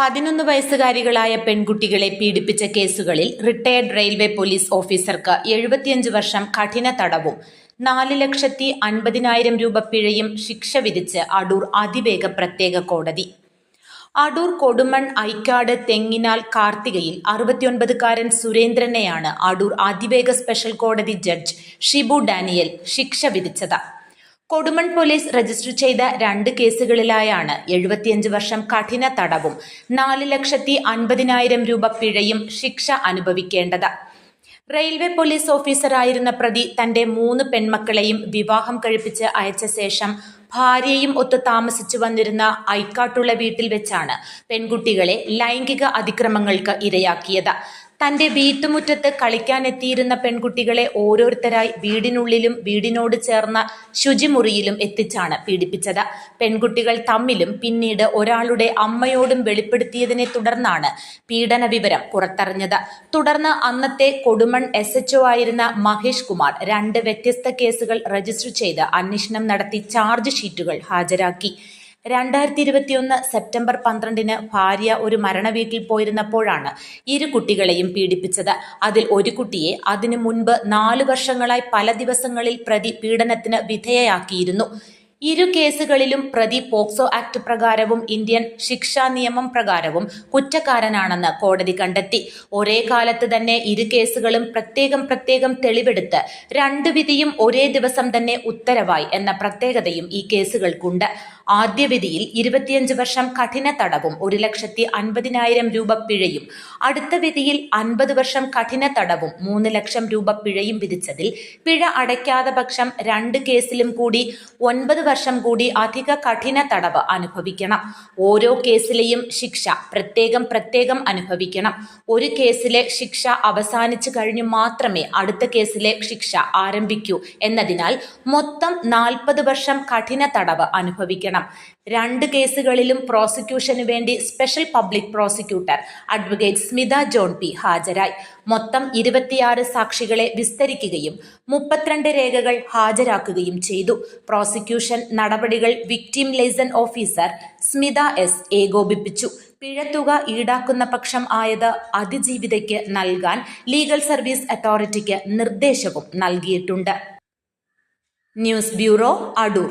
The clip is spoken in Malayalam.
പതിനൊന്ന് വയസ്സുകാരികളായ പെൺകുട്ടികളെ പീഡിപ്പിച്ച കേസുകളിൽ റിട്ടയർഡ് റെയിൽവേ പോലീസ് ഓഫീസർക്ക് എഴുപത്തിയഞ്ച് വർഷം കഠിന തടവും നാല് ലക്ഷത്തി അൻപതിനായിരം രൂപ പിഴയും ശിക്ഷ വിധിച്ച് അടൂർ അതിവേഗ പ്രത്യേക കോടതി. അടൂർ കൊടുമൺ ഐക്കാട് തെങ്ങിനാൽ കാർത്തികയിൽ അറുപത്തിയൊൻപതുകാരൻ സുരേന്ദ്രനെയാണ് അടൂർ അതിവേഗ സ്പെഷ്യൽ കോടതി ജഡ്ജ് ഷിബു ഡാനിയൽ ശിക്ഷ വിധിച്ചത്. കൊടുമൺ പോലീസ് രജിസ്റ്റർ ചെയ്ത രണ്ട് കേസുകളിലായാണ് എഴുപത്തിയഞ്ച് വർഷം കഠിന തടവും നാല് ലക്ഷത്തി അൻപതിനായിരം രൂപ പിഴയും ശിക്ഷ അനുഭവിക്കേണ്ടത്. റെയിൽവേ പോലീസ് ഓഫീസറായിരുന്ന പ്രതി തന്റെ മൂന്ന് പെൺമക്കളെയും വിവാഹം കഴിപ്പിച്ച് അയച്ച ശേഷം ഭാര്യയും ഒത്ത് താമസിച്ചു വന്നിരുന്ന ഐക്കാട്ടുള്ള വീട്ടിൽ വെച്ചാണ് പെൺകുട്ടികളെ ലൈംഗിക അതിക്രമങ്ങൾക്ക് ഇരയാക്കിയത്. തന്റെ വീട്ടുമുറ്റത്ത് കളിക്കാനെത്തിയിരുന്ന പെൺകുട്ടികളെ ഓരോരുത്തരായി വീടിനുള്ളിലും വീടിനോട് ചേർന്ന ശുചിമുറിയിലും എത്തിച്ചാണ് പീഡിപ്പിച്ചത്. പെൺകുട്ടികൾ തമ്മിലും പിന്നീട് ഒരാളുടെ അമ്മയോടും വെളിപ്പെടുത്തിയതിനെ തുടർന്നാണ് പീഡന വിവരം പുറത്തറിഞ്ഞത്. തുടർന്ന് അന്നത്തെ കൊടുമൺ എസ് എച്ച്ഒ ആയിരുന്ന മഹേഷ് കുമാർ രണ്ട് വ്യത്യസ്ത കേസുകൾ രജിസ്റ്റർ ചെയ്ത് അന്വേഷണം നടത്തി ചാർജ് ഷീറ്റുകൾ ഹാജരാക്കി. രണ്ടായിരത്തി ഇരുപത്തിയൊന്ന് സെപ്റ്റംബർ പന്ത്രണ്ടിന് ഭാര്യ ഒരു മരണവീട്ടിൽ പോയിരുന്നപ്പോഴാണ് ഇരു കുട്ടികളെയും പീഡിപ്പിച്ചത്. അതിൽ ഒരു കുട്ടിയെ അതിനു മുൻപ് നാലു വർഷങ്ങളായി പല ദിവസങ്ങളിൽ പ്രതി പീഡനത്തിന് വിധേയയാക്കിയിരുന്നു. ഇരു കേസുകളിലും പ്രതി പോക്സോ ആക്ട് പ്രകാരവും ഇന്ത്യൻ ശിക്ഷാ നിയമം പ്രകാരവും കുറ്റക്കാരനാണെന്ന് കോടതി കണ്ടെത്തി. ഒരേ കാലത്ത് തന്നെ ഇരു കേസുകളും പ്രത്യേകം പ്രത്യേകം തെളിവെടുത്ത് രണ്ട് വിധിയും ഒരേ ദിവസം തന്നെ ഉത്തരവായി എന്ന പ്രത്യേകതയും ഈ കേസുകൾക്കുണ്ട്. ആദ്യ വിധിയിൽ ഇരുപത്തിയഞ്ച് വർഷം കഠിന തടവും ഒരു ലക്ഷത്തി അൻപതിനായിരം രൂപ പിഴയും. അടുത്ത വിധിയിൽ അൻപത് വർഷം കഠിന തടവും മൂന്ന് ലക്ഷം രൂപ പിഴയും വിധിച്ചതിൽ പിഴ അടയ്ക്കാതെ പക്ഷം രണ്ട് കേസിലും കൂടി ഒൻപത് വർഷം കൂടി അധിക കഠിന തടവ് അനുഭവിക്കണം. ഓരോ കേസിലെയും ശിക്ഷ പ്രത്യേകം പ്രത്യേകം അനുഭവിക്കണം. ഒരു കേസിലെ ശിക്ഷ അവസാനിച്ചു കഴിഞ്ഞു മാത്രമേ അടുത്ത കേസിലെ ശിക്ഷ ആരംഭിക്കൂ എന്നതിനാൽ മൊത്തം നാൽപ്പത് വർഷം കഠിന തടവ് അനുഭവിക്കണം. രണ്ട് കേസുകളിലും പ്രോസിക്യൂഷന് വേണ്ടി special public prosecutor advocate Smitha John P ഹാജരായി. മൊത്തം ഇരുപത്തിയാറ് സാക്ഷികളെ വിസ്തരിക്കുകയും മുപ്പത്തിരണ്ട് രേഖകൾ ഹാജരാക്കുകയും ചെയ്തു. പ്രോസിക്യൂഷൻ നടപടികൾ victim liaison officer Smitha S ഏകോപിപ്പിച്ചു. പിഴത്തുക ഈടാക്കുന്ന പക്ഷം ആയത് അതിജീവിതയ്ക്ക് നൽകാൻ ലീഗൽ സർവീസ് അതോറിറ്റിക്ക് നിർദ്ദേശവും നൽകിയിട്ടുണ്ട്. News bureau Adoor.